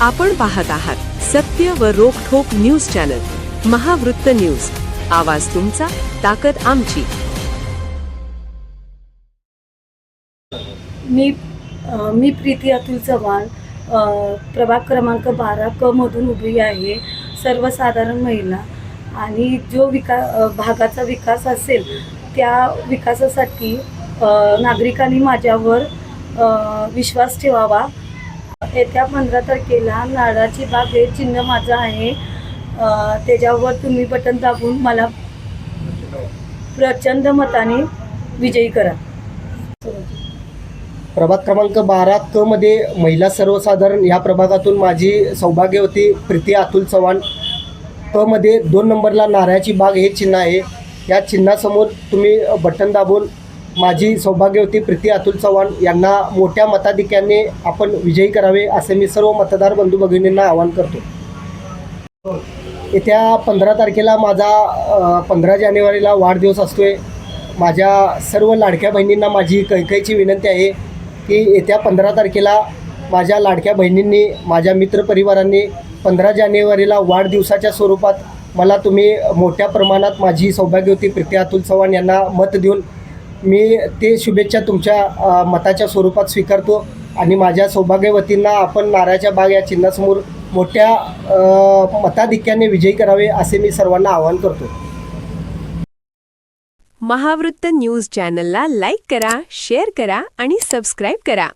आपण पाहत आहात सत्य व रोखोक न्यूज चॅनल महावृत्त न्यूज. आवाज तुमचा ताकद आमची. मी अ, मी प्रीती अतुल चव्हाण अ, प्रभाग क्रमांक बारा क मधून उभी आहे सर्वसाधारण महिला. आणि जो विका अ, भागाचा विकास असेल त्या विकासासाठी अ, नागरिकांनी माझ्यावर अ, विश्वास ठेवावा. येत्या पंधरा तारखेला नारळाची बाग हे चिन्ह माझं आहे. त्याच्यावर तुम्ही बटन दाबून मला प्रचंड मताने विजयी करा. प्रभाग क्रमांक बारा क मध्ये महिला सर्वसाधारण या प्रभागातून माझी सौभाग्यवती प्रीती अतुल चव्हाण. क मध्ये दोन नंबरला नारळाची बाग हे चिन्ह आहे. या चिन्हासमोर तुम्ही बटन दाबून माझी सौभाग्यवती प्रीती अतुल चव्हाण यांना मोठ्या मताधिक्याने आपण विजयी करावे असे मी सर्व मतदार बंधू भगिनींना आवाहन करतो. येत्या पंधरा तारखेला माझा पंधरा जानेवारीला वाढदिवस असतो आहे माझ्या सर्व लाडक्या बहिणींना माझी कैकैची विनंती आहे की येत्या पंधरा तारखेला माझ्या लाडक्या बहिणींनी माझ्या मित्रपरिवारांनी पंधरा जानेवारीला वाढदिवसाच्या स्वरूपात मला तुम्ही मोठ्या प्रमाणात माझी सौभाग्यवती प्रीती अतुल चव्हाण यांना मत देऊन मी ते शुभेच्छा तुमच्या मताच्या स्वरूपात स्वीकारतो आणि माझ्या सौभाग्यवतींना आपण नाराच्या बाग या चिन्हासमोर मोठ्या मताधिक्याने विजयी करावे असे मी सर्वांना आवाहन करतो. महावृत्त न्यूज चॅनलला लाईक करा शेअर करा आणि सबस्क्राईब करा.